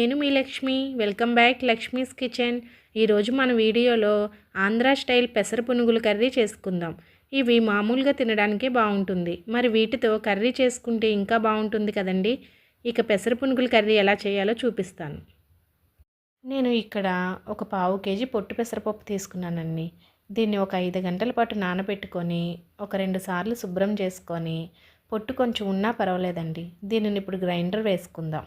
నేను మీ Lakshmi. Welcome back Lakshmi's kitchen. ఈరోజు మన వీడియోలో ఆంధ్ర స్టైల్ పెసర పునుగులు కర్రీ చేసుకుందాం. ఇవి మామూలుగా తినడానికే బాగుంటుంది. మరి వీటితో కర్రీ చేసుకుంటే ఇంకా బాగుంటుంది కదండి? ఇక పెసర పునుగుల కర్రీ ఎలా చేయాలో చూపిస్తాను. నేను ఇక్కడ ఒక పావు కేజీ పొట్టు పెసరపప్పు తీసుకున్నానండి. దీన్ని ఒక ఐదు గంటల పాటు నానబెట్టుకొని ఒక రెండు సార్లు శుభ్రం చేసుకొని పొట్టు కొంచెం ఉన్నా పర్వాలేదండి. దీనిని ఇప్పుడు గ్రైండర్ వేసుకుందాం.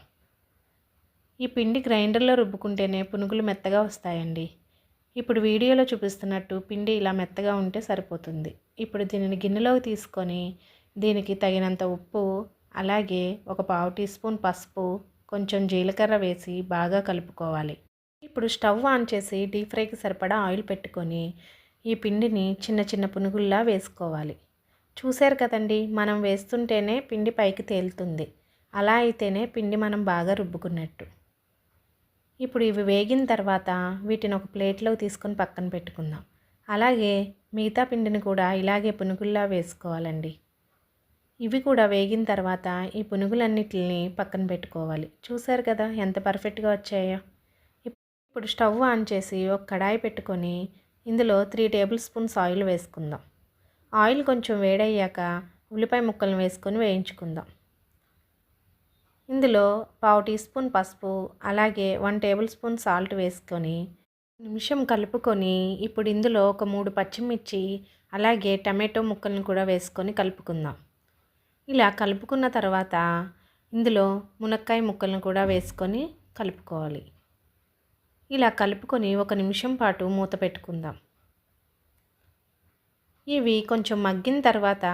ఈ పిండి గ్రైండర్లో రుబ్బుకుంటేనే పునుగులు మెత్తగా వస్తాయండి. ఇప్పుడు వీడియోలో చూపిస్తున్నట్టు పిండి ఇలా మెత్తగా ఉంటే సరిపోతుంది. ఇప్పుడు దీనిని గిన్నెలోకి తీసుకొని దీనికి తగినంత ఉప్పు అలాగే ఒక పావు టీ స్పూన్ పసుపు కొంచెం జీలకర్ర వేసి బాగా కలుపుకోవాలి. ఇప్పుడు స్టవ్ ఆన్ చేసి డీప్ ఫ్రైకి సరిపడా ఆయిల్ పెట్టుకొని ఈ పిండిని చిన్న చిన్న పునుగుల్లా వేసుకోవాలి. చూశారు కదండి మనం వేస్తుంటేనే పిండి పైకి తేలుతుంది. అలా అయితేనే పిండి మనం బాగా రుబ్బుకున్నట్టు. ఇప్పుడు ఇవి వేగిన తర్వాత వీటిని ఒక ప్లేట్లో తీసుకొని పక్కన పెట్టుకుందాం. అలాగే మిగతా పిండిని కూడా ఇలాగే పునుగుల్లా వేసుకోవాలండి. ఇవి కూడా వేగిన తర్వాత ఈ పునుగులన్నిటిని పక్కన పెట్టుకోవాలి. చూసారు కదా ఎంత పర్ఫెక్ట్గా వచ్చాయో. ఇప్పుడు స్టవ్ ఆన్ చేసి ఒక కడాయి పెట్టుకొని ఇందులో త్రీ టేబుల్ స్పూన్స్ ఆయిల్ వేసుకుందాం. ఆయిల్ కొంచెం వేడయ్యాక ఉల్లిపాయ ముక్కలను వేసుకొని వేయించుకుందాం. ఇందులో పావు టీ స్పూన్ పసుపు అలాగే వన్ టేబుల్ స్పూన్ సాల్ట్ వేసుకొని నిమిషం కలుపుకొని ఇప్పుడు ఇందులో ఒక మూడు పచ్చిమిర్చి అలాగే టమాటో ముక్కలను కూడా వేసుకొని కలుపుకుందాం. ఇలా కలుపుకున్న తర్వాత ఇందులో మునక్కాయ ముక్కలను కూడా వేసుకొని కలుపుకోవాలి. ఇలా కలుపుకొని ఒక నిమిషం పాటు మూత పెట్టుకుందాం. ఇవి కొంచెం మగ్గిన తర్వాత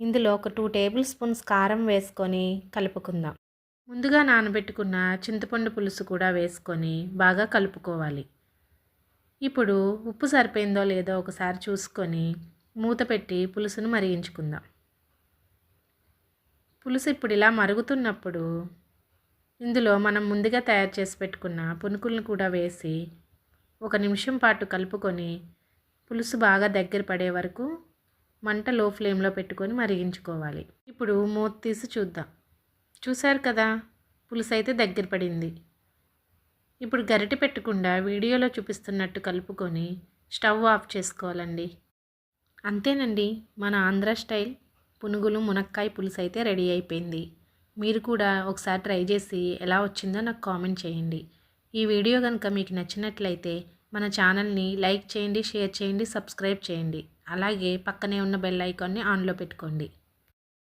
ఇందులో ఒక టూ టేబుల్ స్పూన్స్ కారం వేసుకొని కలుపుకుందాం. ముందుగా నానబెట్టుకున్న చింతపండు పులుసు కూడా వేసుకొని బాగా కలుపుకోవాలి. ఇప్పుడు ఉప్పు సరిపోయిందో లేదో ఒకసారి చూసుకొని మూత పెట్టి పులుసును మరిగించుకుందాం. పులుసు ఇప్పుడు ఇలా మరుగుతున్నప్పుడు ఇందులో మనం ముందుగా తయారు చేసి పెట్టుకున్న పునుకులను కూడా వేసి ఒక నిమిషం పాటు కలుపుకొని పులుసు బాగా దగ్గర పడే వరకు మంట లో ఫ్లేమ్లో పెట్టుకొని మరిగించుకోవాలి. ఇప్పుడు మూత తీసి చూద్దాం. చూశారు కదా పులుసు అయితే దగ్గర పడింది. ఇప్పుడు గరిటె పెట్టకుండా వీడియోలో చూపిస్తున్నట్టు కలుపుకొని స్టవ్ ఆఫ్ చేసుకోవాలండి. అంతేనండి మన ఆంధ్ర స్టైల్ పునుగులు మునక్కాయ పులుసు అయితే రెడీ అయిపోయింది. మీరు కూడా ఒకసారి ట్రై చేసి ఎలా వచ్చిందో నాకు కామెంట్ చేయండి. ఈ వీడియో కనుక మీకు నచ్చినట్లయితే మన ఛానల్ని లైక్ చేయండి షేర్ చేయండి సబ్స్క్రైబ్ చేయండి. అలాగే పక్కనే ఉన్న బెల్ ఐకాన్ని ఆన్లో పెట్టుకోండి.